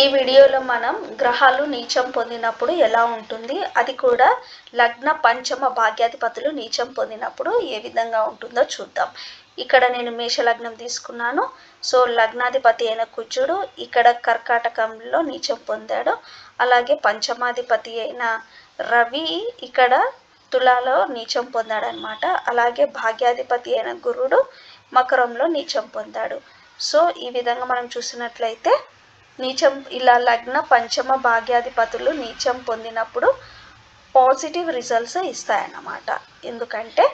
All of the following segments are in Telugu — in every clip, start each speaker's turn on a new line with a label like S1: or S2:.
S1: ఈ వీడియోలో మనం గ్రహాలు నీచం పొందినప్పుడు ఎలా ఉంటుంది? అది కూడా లగ్న పంచమ భాగ్యాధిపతులు నీచం పొందినప్పుడు ఏ విధంగా ఉంటుందో చూద్దాం. ఇక్కడ నేను మేష లగ్నం తీసుకున్నాను. సో లగ్నాధిపతి అయిన కుజుడు ఇక్కడ కర్కాటకంలో నీచం పొందాడు. అలాగే పంచమాధిపతి అయిన రవి ఇక్కడ తులాలో నీచం పొందాడనమాట. అలాగే భాగ్యాధిపతి అయిన గురుడు మకరంలో నీచం పొందాడు. సో ఈ విధంగా మనం చూసినట్లయితే నీచం ఇలా లగ్న పంచమ భాగ్యాధిపతులు నీచం పొందినప్పుడు పాజిటివ్ రిజల్ట్స్ ఇస్తాయన్నమాట. ఎందుకంటే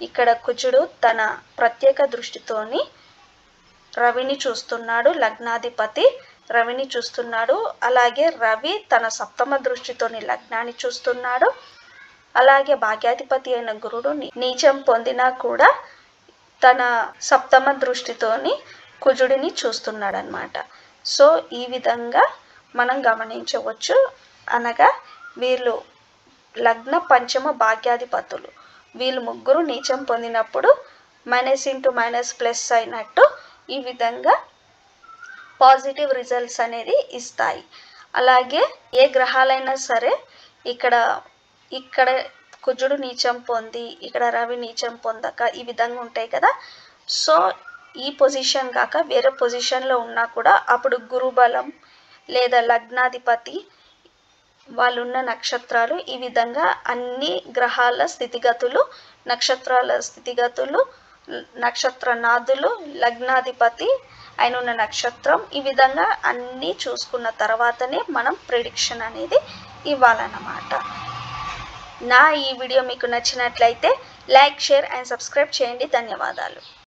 S1: ఇక్కడ కుజుడు తన ప్రత్యేక దృష్టితోని రవిని చూస్తున్నాడు లగ్నాధిపతి రవిని చూస్తున్నాడు అలాగే రవి తన సప్తమ దృష్టితోని లగ్నాన్ని చూస్తున్నాడు అలాగే భాగ్యాధిపతి అయిన గురుడు నీచం పొందినా కూడా తన సప్తమ దృష్టితోని కుజుడిని చూస్తున్నాడనమాట సో ఈ విధంగా మనం గమనించవచ్చు. అనగా వీళ్ళు లగ్న పంచమ భాగ్యాధిపతులు. వీళ్ళు ముగ్గురు నీచం పొందినప్పుడు మైనస్ ఇంటూ మైనస్ ప్లస్ అయినట్టు ఈ విధంగా పాజిటివ్ రిజల్ట్స్ అనేది ఇస్తాయి. అలాగే ఏ గ్రహాలైనా సరే ఇక్కడ ఇక్కడ కుజుడు నీచం పొంది ఇక్కడ రవి నీచం పొందక ఈ విధంగా ఉంటాయి కదా. సో ఈ పొజిషన్ కాక వేరే పొజిషన్లో ఉన్నా కూడా అప్పుడు గురుబలం లేదా లగ్నాధిపతి వాళ్ళున్న నక్షత్రాలు ఈ విధంగా అన్ని గ్రహాల స్థితిగతులు నక్షత్రాల స్థితిగతులు నక్షత్ర నాదులు లగ్నాధిపతి ఆయన ఉన్న నక్షత్రం ఈ విధంగా అన్నీ చూసుకున్న తర్వాతనే మనం ప్రిడిక్షన్ అనేది ఇవ్వాలన్నమాట. నా ఈ వీడియో మీకు నచ్చినట్లయితే లైక్ షేర్ అండ్ సబ్స్క్రైబ్ చేయండి. ధన్యవాదాలు.